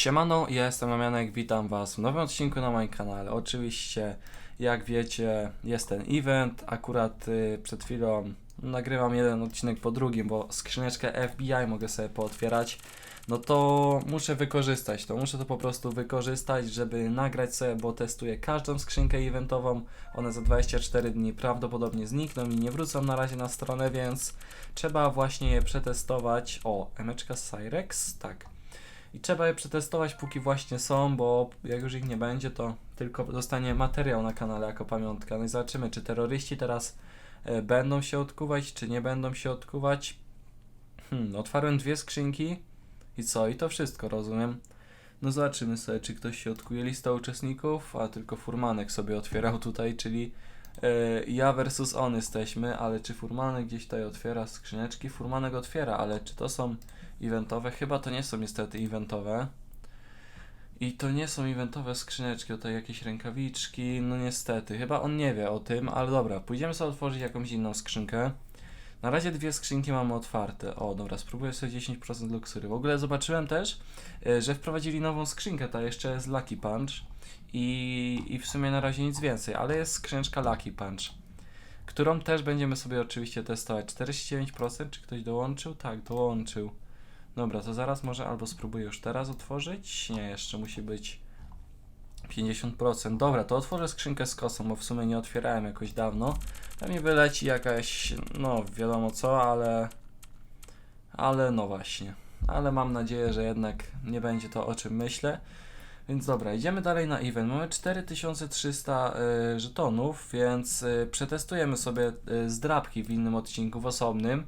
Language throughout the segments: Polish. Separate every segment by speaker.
Speaker 1: Siemano, ja jestem Damianek, witam was w nowym odcinku na moim kanale. Oczywiście, jak wiecie, jest ten event, akurat y, przed chwilą nagrywam jeden odcinek po drugim, bo skrzyneczkę FBI mogę sobie pootwierać. No to muszę wykorzystać to, muszę to po prostu wykorzystać, żeby nagrać sobie, bo testuję każdą skrzynkę eventową. One za 24 dni prawdopodobnie znikną i nie wrócą na razie na stronę, więc trzeba właśnie je przetestować. O, emeczka Cyrex? Tak. I trzeba je przetestować póki właśnie są, bo jak już ich nie będzie, to tylko zostanie materiał na kanale jako pamiątka. No i zobaczymy, czy terroryści teraz e, będą się odkuwać, czy nie będą się odkuwać. Hmm, otwarłem dwie skrzynki i co? I to wszystko, rozumiem. No zobaczymy sobie, czy ktoś się odkuje. Lista uczestników, a tylko Furmanek sobie otwierał tutaj, czyli ja versus on jesteśmy, ale czy Furmanek gdzieś tutaj otwiera skrzyneczki? Furmanek otwiera, ale czy to są eventowe? Chyba to nie są niestety eventowe. I to nie są eventowe skrzyneczki, tutaj jakieś rękawiczki, no niestety, chyba on nie wie o tym, ale dobra, pójdziemy sobie otworzyć jakąś inną skrzynkę. Na razie dwie skrzynki mamy otwarte. O, dobra, spróbuję sobie 10% luksury. W ogóle zobaczyłem też, e, że wprowadzili nową skrzynkę, ta jeszcze jest Lucky Punch i, i w sumie na razie nic więcej, ale jest skrzyneczka Lucky Punch, którą też będziemy sobie oczywiście testować. 49%, czy ktoś dołączył? Tak, dołączył. Dobra, to zaraz może albo spróbuję już teraz otworzyć. Nie, jeszcze musi być 50%. Dobra, to otworzę skrzynkę z kosą, bo w sumie nie otwierałem jakoś dawno. Pewnie wyleci jakaś, no wiadomo co, ale... Ale no właśnie. Ale mam nadzieję, że jednak nie będzie to o czym myślę. Więc dobra, idziemy dalej na event. Mamy 4300 y, żetonów, więc y, przetestujemy sobie y, zdrabki w innym odcinku, w osobnym.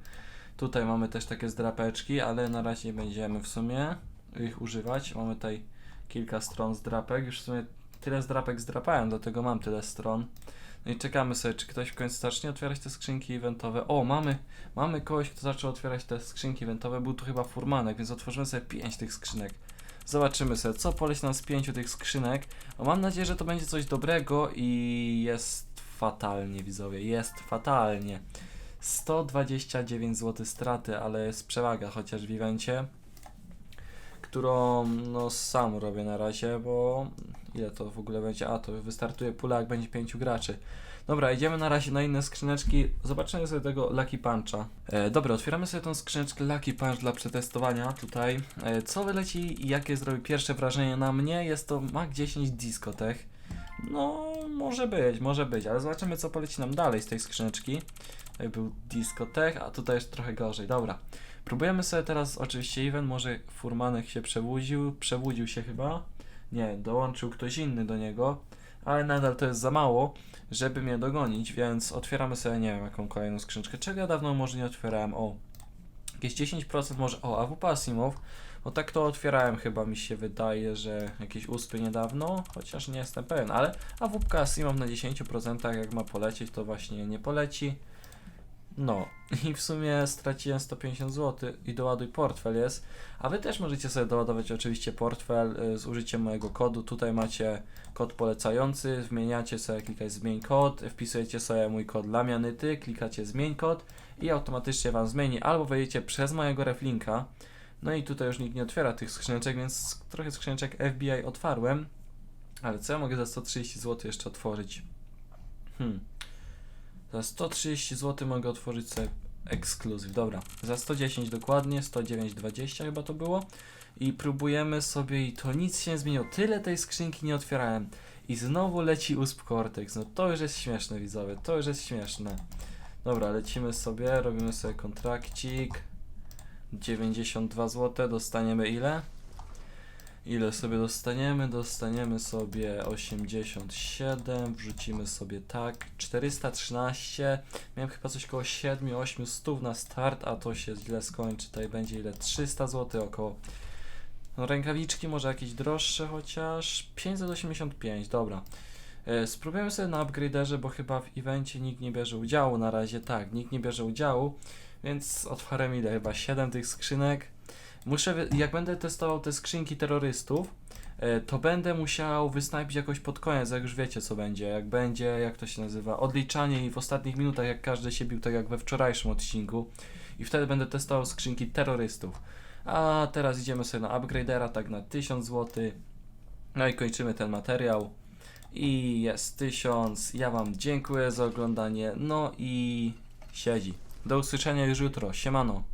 Speaker 1: Tutaj mamy też takie zdrapeczki, ale na razie nie będziemy w sumie ich używać. Mamy tutaj kilka stron zdrapek. Już w sumie tyle zdrapek zdrapałem, dlatego mam tyle stron. No i czekamy sobie, czy ktoś w końcu zacznie otwierać te skrzynki eventowe. O, mamy, mamy kogoś, kto zaczął otwierać te skrzynki eventowe. Był tu chyba furmanek, więc otworzymy sobie pięć tych skrzynek. Zobaczymy sobie, co poleci nam z pięciu tych skrzynek. O, mam nadzieję, że to będzie coś dobrego i jest fatalnie, widzowie. Jest fatalnie. 129 zł straty, ale jest przewaga chociaż w evencie, którą no sam robię na razie, bo ile to w ogóle będzie? A, to wystartuje pula jak będzie 5 graczy. Dobra, idziemy na razie na inne skrzyneczki. Zobaczymy sobie tego Lucky Puncha. E, dobra, otwieramy sobie tą skrzyneczkę Lucky Punch dla przetestowania tutaj. E, co wyleci i jakie zrobi pierwsze wrażenie na mnie? Jest to Mac 10 Discotech. No, może być, może być, ale zobaczymy co poleci nam dalej z tej skrzyneczki. Tutaj był Discotech, a tutaj jest trochę gorzej. Dobra, próbujemy sobie teraz oczywiście event, może Furmanek się przebudził, przebudził się chyba. Nie, dołączył ktoś inny do niego, ale nadal to jest za mało, żeby mnie dogonić, więc otwieramy sobie, nie wiem, jaką kolejną skrzyneczkę, czego ja dawno może nie otwierałem. O, jakieś 10% może, o, AWP Asimov, bo tak to otwierałem chyba, mi się wydaje, że jakieś uspy niedawno, chociaż nie jestem pewien, ale AWP Asimov na 10% jak ma polecieć, to właśnie nie poleci. No, i w sumie straciłem 150 zł i doładuj portfel jest. A wy też możecie sobie doładować oczywiście portfel y, z użyciem mojego kodu. Tutaj macie kod polecający, zmieniacie sobie, klikać zmień kod, wpisujecie sobie mój kod lamianyty, klikacie zmień kod i automatycznie wam zmieni. Albo wejdziecie przez mojego reflinka. No i tutaj już nikt nie otwiera tych skrzyneczek, więc trochę skrzyneczek FBI otwarłem. Ale co ja mogę za 130 zł jeszcze otworzyć? Hmm. Za 130 zł mogę otworzyć sobie ekskluzyw. Dobra, za 110 dokładnie, 109,20 chyba to było. I próbujemy sobie i to nic się nie zmieniło. Tyle tej skrzynki nie otwierałem. I znowu leci USP Cortex. No to już jest śmieszne widzowie, to już jest śmieszne. Dobra, lecimy sobie, robimy sobie kontrakcik. 92 zł, dostaniemy ile? Ile sobie dostaniemy? Dostaniemy sobie 87, wrzucimy sobie tak, 413, miałem chyba coś około 7-8 stów na start, a to się źle skończy, tutaj będzie ile? 300 zł około. No rękawiczki może jakieś droższe chociaż, 585, dobra. E, spróbujemy sobie na upgraderze, bo chyba w evencie nikt nie bierze udziału na razie, tak, nikt nie bierze udziału, więc otwarłem ile? Chyba 7 tych skrzynek. Muszę, jak będę testował te skrzynki terrorystów, e, to będę musiał wysnajpić jakoś pod koniec, jak już wiecie co będzie. Jak będzie, jak to się nazywa, odliczanie i w ostatnich minutach, jak każdy się bił, tak jak we wczorajszym odcinku. I wtedy będę testował skrzynki terrorystów. A teraz idziemy sobie na upgradera, tak na 1000 zł. No i kończymy ten materiał. I jest 1000. Ja Wam dziękuję za oglądanie. No i siedzi. Do usłyszenia już jutro. Siemano.